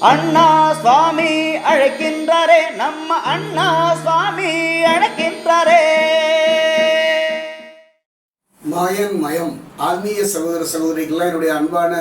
அண்ணா சுவாமி அழைக்கின்றாரே நம்ம அண்ணா சுவாமி அழைக்கின்றாரே. மாயன் மயம் ஆன்மீக சகோதர சகோதரிகள்லாம் என்னுடைய அன்பான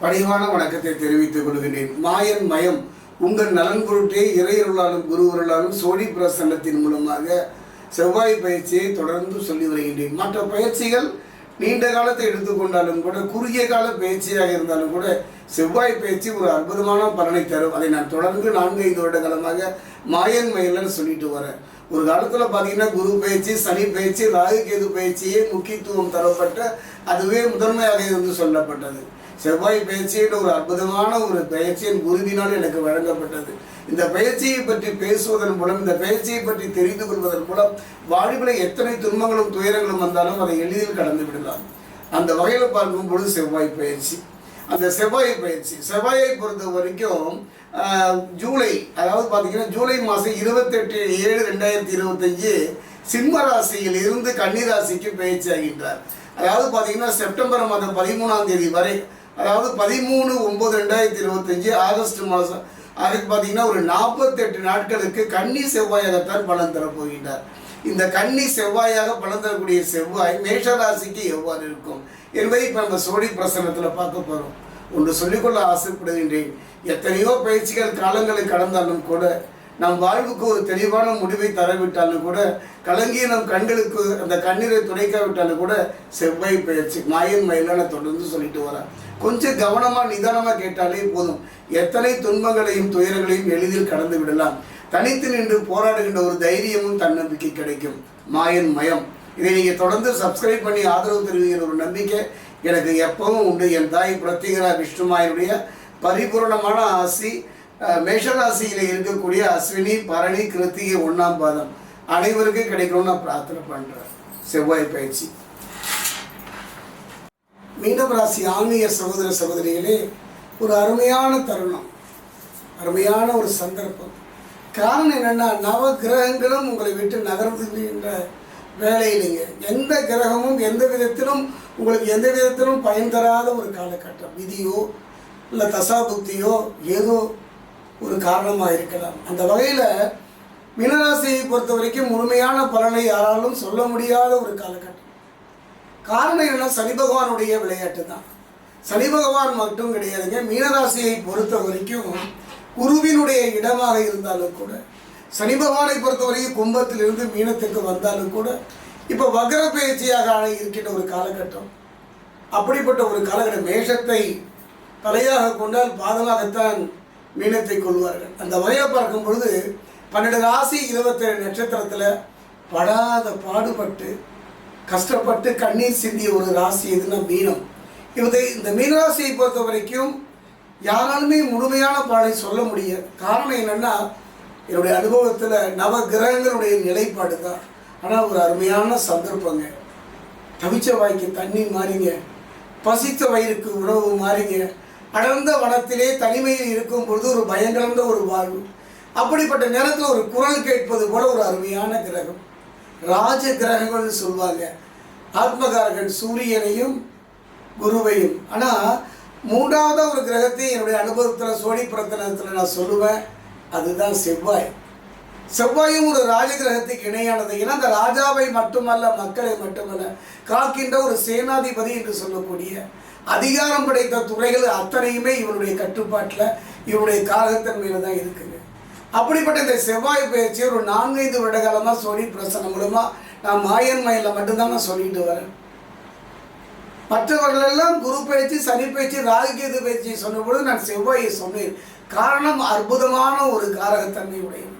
பணிவான வணக்கத்தை தெரிவித்துக் கொள்கிறேன் மாயன் மயம் உங்கள் நலன் பொருட்டே இறையருளாலும் குருவருளாலும் சோழி பிரசன்னத்தின் மூலமாக செவ்வாய் பயிற்சியை தொடர்ந்து சொல்லி வருகின்றேன். மற்ற பயிற்சிகள் நீண்ட காலத்தை எடுத்துக்கொண்டாலும் கூட குறுகிய கால பயிற்சியாக இருந்தாலும் கூட செவ்வாய் பயிற்சி ஒரு அற்புதமான பலனை தரும். அதை நான் தொடர்ந்து நான்கு ஐந்து வருட காலமாக மாயன் மயிலன்னு சொல்லிட்டு வரேன். ஒரு காலத்தில் பார்த்தீங்கன்னா குரு பயிற்சி சனி பயிற்சி ராகு கேது பயிற்சியே முக்கியத்துவம் தரப்பட்ட அதுவே முதன்மையாக இருந்து சொல்லப்பட்டது. செவ்வாய் பயிற்சின்ற ஒரு அற்புதமான ஒரு பயிற்சியின் குருவினால் எனக்கு வழங்கப்பட்டது. இந்த பயிற்சியை பற்றி பேசுவதன் மூலம் இந்த பயிற்சியை பற்றி தெரிந்து கொள்வதன் மூலம் வாழ்வில் எத்தனை துன்பங்களும் துயரங்களும் வந்தாலும் அதை எளிதில் கடந்து விடலாம். அந்த வகையில் பார்க்கும் பொழுது செவ்வாய் பயிற்சி. அந்த செவ்வாய் பயிற்சி. செவ்வாயை பொறுத்த வரைக்கும் ஜூலை அதாவது பார்த்தீங்கன்னா ஜூலை மாதம் இருபத்தெட்டு ஏழு ரெண்டாயிரத்தி இருபத்தஞ்சு சிம்ம ராசியில் இருந்து கன்னிராசிக்கு பயிற்சி ஆகின்றார். அதாவது பார்த்தீங்கன்னா செப்டம்பர் மாதம் பதிமூணாம் தேதி வரை அதாவது பதிமூணு ஒம்பது ரெண்டாயிரத்தி இருபத்தஞ்சு ஆகஸ்ட் மாதம் அதுக்கு பார்த்தீங்கன்னா ஒரு நாற்பத்தெட்டு நாட்களுக்கு கன்னி செவ்வாயாகத்தான் பலன் தரப்போகின்றார் இந்த கன்னி செவ்வாயாக பலன் தரக்கூடிய செவ்வாய் மேஷராசிக்கு எவ்வாறு இருக்கும்? என்பதை இப்போ நம்ம சோழி பிரசனத்தில் பார்க்க போகிறோம் ஒன்று சொல்லிக்கொள்ள ஆசைப்படுகின்றேன். எத்தனையோ பயிற்சிகள் காலங்களை கடந்தாலும் கூட நம் வாழ்வுக்கு ஒரு தெளிவான முடிவை தரவிட்டாலும் கூட கலங்கிய நம் கண்களுக்கு அந்த கண்ணீரை துடைக்காவிட்டாலும் கூட செவ்வாய் பயிற்சி மாயன் மயிலான தொடர்ந்து சொல்லிட்டு வரேன் கொஞ்சம் கவனமாக நிதானமாக கேட்டாலே போதும். எத்தனை துன்பங்களையும் துயரங்களையும் எளிதில் கடந்து விடலாம். தனித்து நின்று போராடுகின்ற ஒரு தைரியமும் தன்னம்பிக்கை கிடைக்கும். மாயன் மயம். இதை நீங்கள் தொடர்ந்து சப்ஸ்கிரைப் பண்ணி ஆதரவு தெரிவிக்கிற ஒரு நம்பிக்கை எனக்கு எப்பவும் உண்டு. என் தாய் பிரத்யேகரா விஷ்ணுமாயனுடைய பரிபூர்ணமான ஆசி மேஷராசியில் இருக்கக்கூடிய அஸ்வினி பரணி கிருத்திகை ஒன்றாம் பாதம் அனைவருக்கும் கிடைக்கணும்னு நான் பிரார்த்தனை பண்ணுறேன் செவ்வாய் பயிற்சி. மீனம் ராசி ஆன்மீக சகோதர சகோதரிகளே ஒரு அருமையான தருணம். அருமையான ஒரு சந்தர்ப்பம். காரணம் என்னென்னா நவ கிரகங்களும் உங்களை விட்டு நகர்ந்துகின்ற வேலையிலேங்க எந்த கிரகமும் எந்த விதத்திலும் உங்களுக்கு எந்த விதத்திலும் பயன் தராத ஒரு காலகட்டம். விதியோ இல்லை தசாபுக்தியோ ஏதோ ஒரு காரணமாக இருக்கலாம். அந்த வகையில் மீனராசியை பொறுத்த வரைக்கும் முழுமையான பலனை யாராலும் சொல்ல முடியாத ஒரு காலகட்டம். காரணம் என்னன்னா சனி பகவானுடைய விளையாட்டு தான் சனி பகவான் மட்டும் கிடையாதுங்க. மீனராசியை பொறுத்த வரைக்கும் குருவினுடைய இடமாக இருந்தாலும் கூட சனி பகவானை பொறுத்த வரைக்கும் கும்பத்திலிருந்து மீனத்துக்கு வந்தாலும் கூட இப்போ வக்ர பயிற்சியாக ஆன இருக்கின்ற ஒரு காலகட்டம். அப்படிப்பட்ட ஒரு காலகட்டம் மேஷத்தை தலையாக கொண்டால் பாதமாகத்தான் மீனத்தை கொள்வார்கள். அந்த வகையை பார்க்கும் பொழுது பன்னெண்டு ராசி இருபத்தேழு நட்சத்திரத்தில் படாத பாடுபட்டு கஷ்டப்பட்டு கண்ணீர் சிந்திய ஒரு ராசி எதுனா மீனம். இவதை இந்த மீனராசியை பொறுத்த வரைக்கும் யாராலுமே முழுமையான பாடை சொல்ல முடியாது காரணம் என்னென்னா என்னுடைய அனுபவத்தில் நவ கிரகங்களுடைய நிலைப்பாடு தான். ஆனால் ஒரு அருமையான சந்தர்ப்பங்க. தவிச்ச வாய்க்கு தண்ணி மாறிங்க. பசித்த வயிறுக்கு உணவு மாறிங்க. அடர்ந்த வனத்திலே தனிமையில் இருக்கும் பொழுது ஒரு பயங்கரந்த ஒரு வாழ்வு. அப்படிப்பட்ட நேரத்தில் ஒரு குரல் கேட்பது போல ஒரு அருமையான கிரகம். ராஜ கிரகங்கள்னு சொல்லுவாங்க. ஆத்மகாரகன் சூரியனையும் குருவையும். ஆனால் மூன்றாவது ஒரு கிரகத்தை என்னுடைய அனுபவத்தில் சோழி பிரத்தனத்தில் நான் சொல்லுவேன். அதுதான் செவ்வாய். செவ்வாயும் ஒரு ராஜ கிரகத்துக்கு இணையானது. ஏன்னா அந்த ராஜாவை மட்டுமல்ல மக்களை மட்டுமல்ல காக்கின்ற ஒரு சேனாதிபதி என்று சொல்லக்கூடிய அதிகாரம் படைத்த துறைகள் அத்தனையுமே இவருடைய கட்டுப்பாட்டில் இவருடைய காரகத்தன்மையில் தான் இருக்குங்க. அப்படிப்பட்ட இந்த செவ்வாய் பயிற்சி ஒரு நான்கைந்து வருட காலமாக சோனி பிரசனம் மூலமாக நான் மாயன் மயிலில் மட்டும்தான் நான் சொல்லிட்டு வரேன். மற்றவர்கள் எல்லாம் குரு பயிற்சி சனி பயிற்சி ராகுகேது பயிற்சி சொன்னபொழுது நான் செவ்வாயை சொன்னேன். காரணம் அற்புதமான ஒரு காரகத்தன்மை உடையது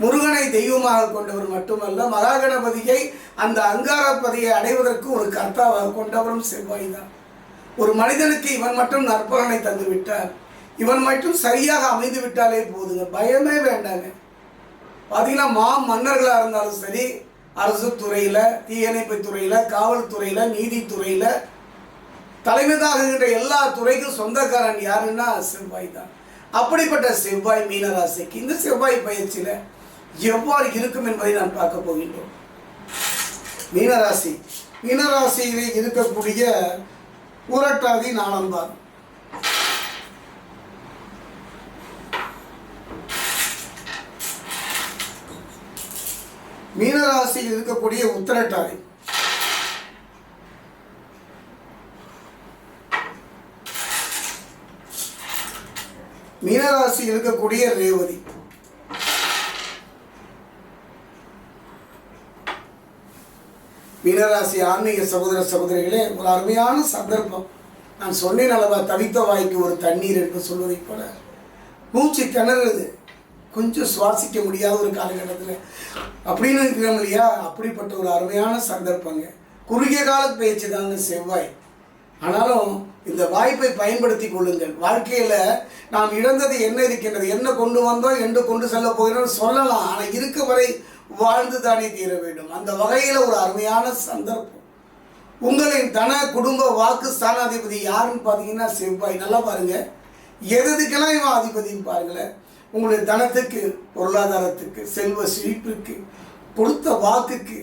முருகனை தெய்வமாக கொண்டவர் மட்டுமல்ல மகாகணபதியை அந்த அங்காரப்பதியை அடைவதற்கு ஒரு கர்த்தாவாக கொண்டவரும் செவ்வாய் தான். ஒரு மனிதனுக்கு இவன் மட்டும் நற்பலனை தந்துவிட்டார் இவன் மட்டும் சரியாக அமைந்து விட்டாலே போதுங்க. பயமே வேண்டாங்க. பார்த்தீங்கன்னா மா மன்னர்களாக இருந்தாலும் சரி அரசு துறையில் தீயணைப்பு துறையில் காவல்துறையில் நீதித்துறையில் தலைமைதாக இருக்கின்ற எல்லா துறைக்கும் சொந்தக்காரன் யாருன்னா செவ்வாய் தான். அப்படிப்பட்ட செவ்வாய் மீனராசிக்கு இந்த செவ்வாய் பயிற்சியில் எவ்வாறு இருக்கும் என்பதை நாம் பார்க்க போகின்றோம். மீனராசி. மீனராசியிலே இருக்கக்கூடிய ஊரட்டாதி நாளம்பான் மீனராசியில் இருக்கக்கூடிய உத்தரட்டாதி. மீனராசி இருக்கக்கூடிய ரேவதி. மீனராசி ஆன்மீக சகோதர சகோதரிகளே ஒரு அருமையான சந்தர்ப்பம். நான் சொன்னேன் அளவா தவித்த வாய்க்கு ஒரு தண்ணீர் என்று சொல்வதைப் போல. மூச்சு திணறுது கொஞ்சம் சுவாசிக்க முடியாத ஒரு காலகட்டத்தில். அப்படின்னு இருக்கிறோம் இல்லையா? அப்படிப்பட்ட ஒரு அருமையான சந்தர்ப்பங்க. குறுகிய கால பேச்சு தாங்க செவ்வாய். ஆனாலும் இந்த வாய்ப்பை பயன்படுத்தி கொள்ளுங்கள். வாழ்க்கையில் நாம் இழந்தது என்ன இருக்கின்றது? என்ன கொண்டு வந்தோம்? என்று கொண்டு செல்ல போகிறோம் சொல்லலாம். ஆனால் இருக்க வரை வாழ்ந்து தானே தீர வேண்டும். அந்த வகையில் ஒரு அருமையான சந்தர்ப்பம். உங்களின் தன குடும்ப வாக்கு ஸ்தானாதிபதி யாருன்னு பார்த்தீங்கன்னா செவ்வாய். நல்லா பாருங்கள் எதுக்கெல்லாம் இவன் அதிபதின்னு பாருங்களேன். உங்களுடைய தனத்துக்கு பொருளாதாரத்துக்கு செல்வ செழிப்புக்கு கொடுத்த வாக்குக்கு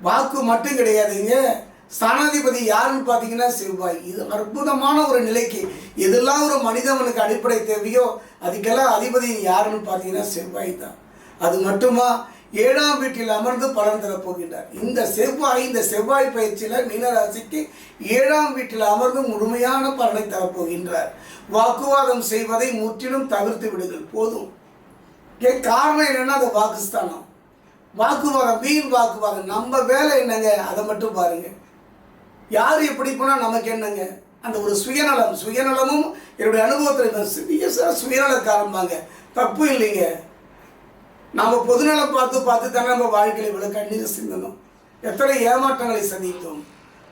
வாக்கு மட்டும் கிடையாதுங்க ஸ்தானாதிபதி யாருன்னு பார்த்தீங்கன்னா செவ்வாய். இது அற்புதமான ஒரு நிலைக்கு எதெல்லாம் ஒரு மனிதவனுக்கு அடிப்படை தேவையோ அதுக்கெல்லாம் அதிபதி யாருன்னு பார்த்தீங்கன்னா செவ்வாய் தான். அது மட்டுமா? ஏழாம் வீட்டில் அமர்ந்து பலன் தரப்போகின்றார் இந்த செவ்வாய் இந்த செவ்வாய் பயிற்சியில் மீனராசிக்கு ஏழாம் வீட்டில் அமர்ந்து முழுமையான பலனை தரப்போகின்றார் வாக்குவாதம் செய்வதை முற்றிலும் தவிர்த்து விடுங்கள். போதும். காரணம் என்னன்னா அது வாக்குஸ்தானம். வாக்குவாதம் வீண் வாக்குவாதம். நம்ம வேலை என்னங்க? அதை மட்டும் பாருங்க. யார் எப்படி போனால் நமக்கு என்னங்க? அந்த ஒரு சுயநலம். சுயநலமும் என்னுடைய அனுபவத்தில் சிறிய சுயநலக்காரம்பாங்க. தப்பு இல்லைங்க. நாம் பொதுநலம் பார்த்து பார்த்து தானே நம்ம வாழ்க்கையில் இவ்வளோ கண்ணீர் சிந்தனும். எத்தனை ஏமாற்றங்களை சந்தித்தோம்.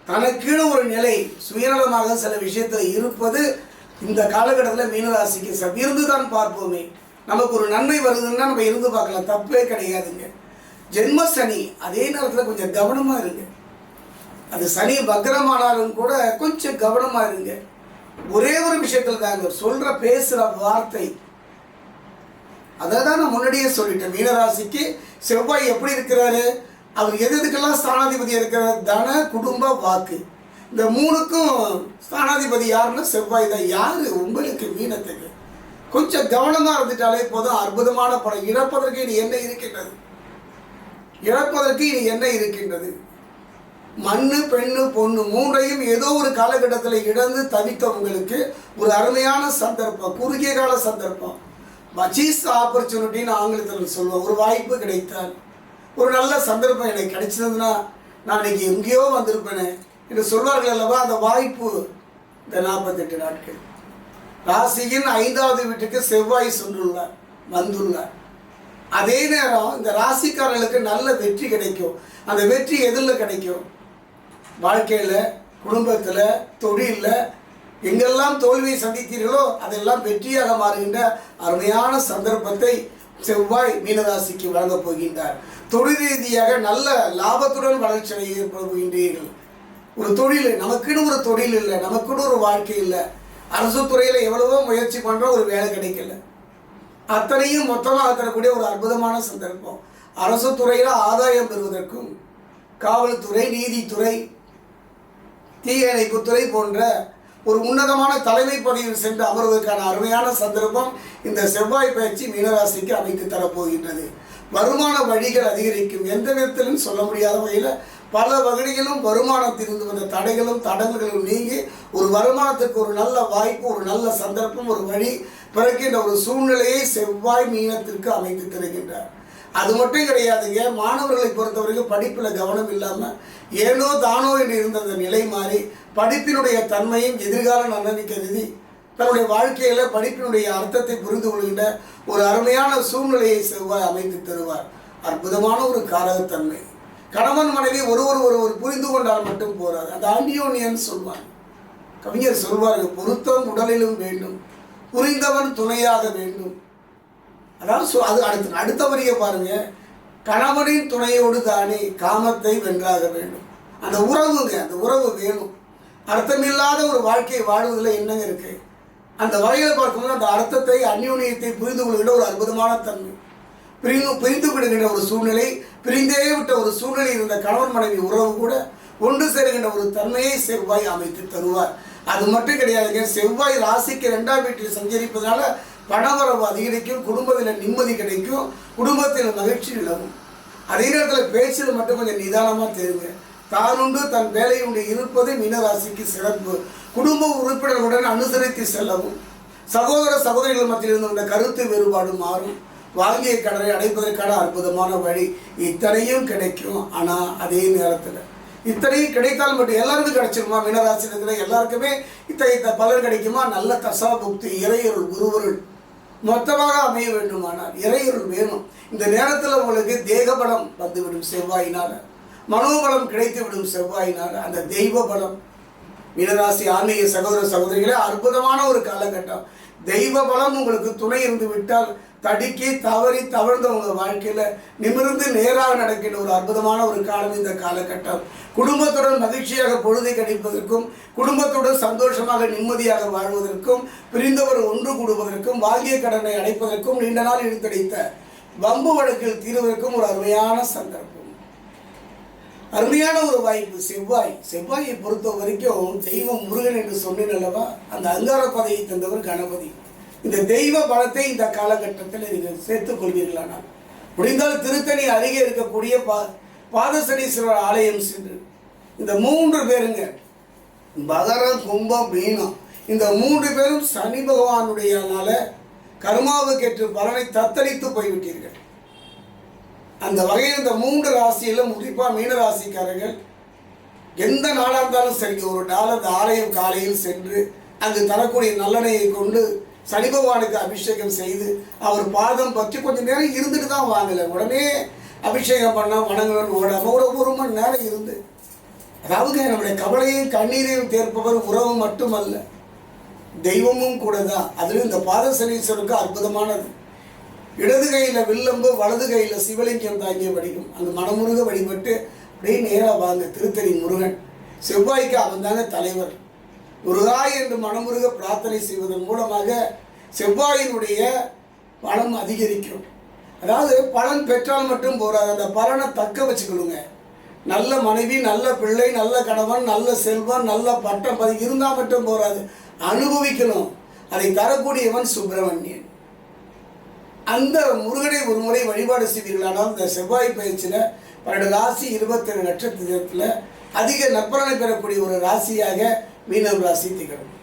தனக்குன்னு ஒரு நிலை சுயநலமாக சில விஷயத்தில் இருப்பது இந்த காலகட்டத்தில் மீனராசிக்கு ச- இருந்து தான் பார்ப்போமே. நமக்கு ஒரு நன்மை வருதுன்னா நம்ம இருந்து பார்க்கலாம் தப்பே கிடையாதுங்க. ஜென்ம சனி அதே நேரத்தில் கொஞ்சம் கவனமாக இருங்க. அது சனி பக்ரமானாலும் கூட கொஞ்சம் கவனமாக இருங்க. ஒரே ஒரு விஷயத்தில் தாங்க சொல்கிற பேசுகிற வார்த்தை அதை தான் நான் முன்னாடியே சொல்லிட்டேன். மீனராசிக்கு செவ்வாய் எப்படி இருக்கிறாரு? அவர் எது எதுக்கெல்லாம் ஸ்தானாதிபதி இருக்கிறார்? தன குடும்ப வாக்கு. இந்த மூணுக்கும் ஸ்தானாதிபதி யாருன்னா செவ்வாய் தான். யாரு? உங்களுக்கு மீனத்துக்கு. கொஞ்சம் கவனமாக இருந்துட்டாலே போதும். அற்புதமான படம். இழப்பதற்கு இனி என்ன இருக்கின்றது? இழப்பதற்கு இனி என்ன இருக்கின்றது? மண்ணு பெண்ணு பொண்ணு மூன்றையும் ஏதோ ஒரு காலகட்டத்தில் இழந்து தவித்தவங்களுக்கு ஒரு அருமையான சந்தர்ப்பம். குறுகிய கால சந்தர்ப்பம். மச்சீஸ் ஆப்பர்ச்சுனிட்டின்னு ஆங்கிலத்தில் சொல்லுவோம் ஒரு வாய்ப்பு கிடைத்தால் ஒரு நல்ல சந்தர்ப்பம் எனக்கு கிடைச்சதுன்னா நான் இன்னைக்கு எங்கேயோ வந்திருப்பேனே என்று சொல்வார்கள் அல்லவா? அந்த வாய்ப்பு இந்த நாற்பத்தெட்டு நாட்கள். ராசியின் ஐந்தாவது வீட்டுக்கு செவ்வாய் சென்றுள்ளார் வந்துள்ளார். அதே நேரம் இந்த ராசிக்காரர்களுக்கு நல்ல வெற்றி கிடைக்கும். அந்த வெற்றி எதில் கிடைக்கும். வாழ்க்கையில் குடும்பத்தில் தொழிலில் எங்கெல்லாம் தோல்வியை சந்தித்தீர்களோ அதெல்லாம் வெற்றியாக மாறுகின்ற அருமையான சந்தர்ப்பத்தை செவ்வாய் மீனராசிக்கு வழங்கப் போகின்றார். தொழில் ரீதியாக நல்ல லாபத்துடன் வளர்ச்சி ஏற்பட போகின்றீர்கள் ஒரு தொழில் நமக்குன்னு ஒரு தொழில் இல்லை நமக்குன்னு ஒரு வாழ்க்கை இல்லை. அரசு துறையில் எவ்வளவோ முயற்சி பண்ணுறோம் ஒரு வேலை கிடைக்கல. அத்தனையும் மொத்தமாக தரக்கூடிய ஒரு அற்புதமான சந்தர்ப்பம். அரசு துறையில் ஆதாயம் பெறுவதற்கும் காவல்துறை நீதித்துறை தீயணைப்புத்துறை போன்ற ஒரு உன்னதமான தலைமை பதவியில் சென்று அமர்வதற்கான அருமையான சந்தர்ப்பம் இந்த செவ்வாய் பயிற்சி மீனராசிக்கு அமைத்து தரப்போகின்றது. வருமான வழிகள் அதிகரிக்கும். எந்த விதத்திலும் சொல்ல முடியாத வகையில் பல வகையிலும் வருமானத்திலிருந்து வந்த தடைகளும் தடங்குகளும் நீங்கி ஒரு வருமானத்துக்கு ஒரு நல்ல வாய்ப்பு ஒரு நல்ல சந்தர்ப்பம் ஒரு வழி பிறக்கின்ற ஒரு சூழ்நிலையை செவ்வாய் மீனத்திற்கு அமைத்து தருகின்றார். அது மட்டும் கிடையாதுங்க மாணவர்களை பொறுத்தவரைக்கும் படிப்பில் கவனம் இல்லாமல் ஏனோ தானோ என்று இருந்த அந்த நிலை மாறி படிப்பினுடைய தன்மையும் எதிர்கால நன்னணி கருதி தன்னுடைய வாழ்க்கையில் படிப்பினுடைய அர்த்தத்தை புரிந்து கொள்கின்ற ஒரு அருமையான சூழ்நிலையை செவ்வாய் அமைத்து தருவார். அற்புதமான ஒரு காரகத்தன்மை. கணவன் மனைவி ஒருவர் ஒருவர் புரிந்து கொண்டால் மட்டும் போறாது அந்த ஆண்டியோனியன் சொல்வார். கவிஞர் சொல்வார்கள் பொருத்தம் உடலிலும் வேண்டும் புரிந்தவன் துணையாக வேண்டும். அதாவது ஸோ அது அடுத்த அடுத்த வரியை பாருங்கள் கணவனின் துணையோடு தானே காமத்தை வென்றாக வேண்டும். அந்த உறவுங்க அந்த உறவு வேணும். அர்த்தமில்லாத ஒரு வாழ்க்கையை வாழ்வதில் என்னங்க இருக்கு? அந்த வகையில் பார்க்கும்போது அந்த அர்த்தத்தை அந்யோன்யத்தை புரிந்து கொள்கிற ஒரு அற்புதமான தன்மை. பிரிந்து பிரிந்து விடுகின்ற ஒரு சூழ்நிலை பிரிந்தே விட்ட ஒரு சூழ்நிலை இருந்த கணவன் மனைவி உறவு கூட ஒன்று சேருகின்ற ஒரு தன்மையை செவ்வாய் அமைத்து தருவார். அது மட்டும் கிடையாதுங்க செவ்வாய் ராசிக்கு ரெண்டாம் வீட்டில் சஞ்சரிப்பதனால பணவரவு அதிகரிக்கும் குடும்பத்தில் நிம்மதி கிடைக்கும் குடும்பத்தில் மகிழ்ச்சி நிலவும். அதே நேரத்தில் பேச்சில் மட்டும் கொஞ்சம் நிதானமாக தேருங்க தானுண்டு தன் வேலையுண்டு உண்டு இருப்பது மீனராசிக்கு சிறப்பு. குடும்ப உறுப்பினர்களுடன் அனுசரித்து செல்லவும். சகோதர சகோதரிகள் மத்தியில் இருந்த கருத்து வேறுபாடு மாறும். வாங்கிய கடனை அடைப்பதற்கான அற்புதமான வழி இத்தனையும் கிடைக்கும். ஆனால் அதே நேரத்தில் இத்தனையும் கிடைத்தால் மட்டும் எல்லாருக்கும் கிடைச்சிருமா? மீனராசி இருக்கிற எல்லாருக்குமே இத்தகைய பலன் கிடைக்குமா? நல்ல தசா புக்தி இறையருள் குருவருள். மொத்தமாக அமைய வேண்டுமானால் இறையொருள் வேணும். இந்த நேரத்தில் உங்களுக்கு தேகபலம் வந்துவிடும் செவ்வாயினால். மனோபலம் கிடைத்து விடும் அந்த தெய்வ பலம் மீனராசி ஆன்மீக சகோதர சகோதரிகளே அற்புதமான ஒரு காலகட்டம். தெய்வ பலம் உங்களுக்கு துணை இருந்து விட்டால் தடுக்கி தவறி தவழ்ந்தவங்க வாழ்க்கையில் நிமிர்ந்து நேராக நடக்கின்ற ஒரு அற்புதமான ஒரு காலம் இந்த காலகட்டம். குடும்பத்துடன் மகிழ்ச்சியாக பொழுதை கழிப்பதற்கும் குடும்பத்துடன் சந்தோஷமாக நிம்மதியாக வாழ்வதற்கும் பிரிந்தவர் ஒன்று கூடுவதற்கும் வாங்கிய கடனை அடைப்பதற்கும் நீண்ட நாள் இழுத்தடித்த வம்பு வழக்கில் தீர்வதற்கும் ஒரு அருமையான சந்தர்ப்பம். அருமையான ஒரு வாய்ப்பு செவ்வாய். செவ்வாயை பொறுத்த வரைக்கும் தெய்வம் முருகன் என்று சொன்னேன் அல்லவா? அந்த அங்கார பதவியை தந்தவர் கணபதி. இந்த தெய்வ பலத்தை இந்த காலகட்டத்தில் நீங்கள் சேர்த்துக் கொள்வீர்களானால். முடிந்தால் திருத்தணி அருகே இருக்கக்கூடிய பா பாதசனீஸ்வரர் ஆலயம் சென்று இந்த மூன்று பேருங்க மகரம் கும்பம் மீனம் இந்த மூன்று பேரும் சனி பகவானுடையனால கர்மாவுக்கேற்று பலனை தத்தளித்து போய்விட்டீர்கள். அந்த வகையில் இந்த மூன்று ராசியிலும் குறிப்பாக மீன ராசிக்காரர்கள் எந்த நாளாக இருந்தாலும் சரி ஒரு நாள் அந்த ஆலயம் காலையில் சென்று அங்கு தரக்கூடிய நல்லெண்ணையை கொண்டு சனி பகவானுக்கு அபிஷேகம் செய்து அவர் பாதம் பற்றி கொஞ்சம் நேரம் இருந்துட்டு தான் வாங்கலை. உடனே அபிஷேகம் பண்ண வணங்கணும்னு ஓடாமல் ஒரு ஒரு மணி நேரம் இருந்து. அதாவது நம்முடைய கவலையும் கண்ணீரையும் தேர்ப்பவர் உறவு மட்டுமல்ல தெய்வமும் கூட தான். அதுலேயும் இந்த பாத சனீஸ்வருக்கு அற்புதமானது. இடது கையில் வில்லம்பு வலது கையில் சிவலிங்கம் தாங்கிய வடிக்கும் அந்த மனமுருக வழிபட்டு அப்படியே நேராக வாங்க திருத்தணி முருகன். செவ்வாய்க்கு அவன் தாங்க தலைவர். முருகா என்று மனமுருக பிரார்த்தனை செய்வதன் மூலமாக செவ்வாயினுடைய பலம் அதிகரிக்கும். அதாவது பலன் பெற்றால் மட்டும் போராது. அந்த பலனை தக்க வச்சுக்கணுங்க நல்ல மனைவி நல்ல பிள்ளை நல்ல கணவன் நல்ல செல்வம் நல்ல பட்டம் பதி இருந்தால் மட்டும் போராது. அனுபவிக்கணும். அதை தரக்கூடியவன் சுப்பிரமணியன். அந்த முருகனை ஒரு முறை வழிபாடு செய்வீர்களானால் இந்த செவ்வாய் பயிற்சியில் பன்னெண்டு ராசி இருபத்தேழு நட்சத்திரத்தில் அதிக நற்பலனை பெறக்கூடிய ஒரு ராசியாக மீனம் ராசி திகழும்.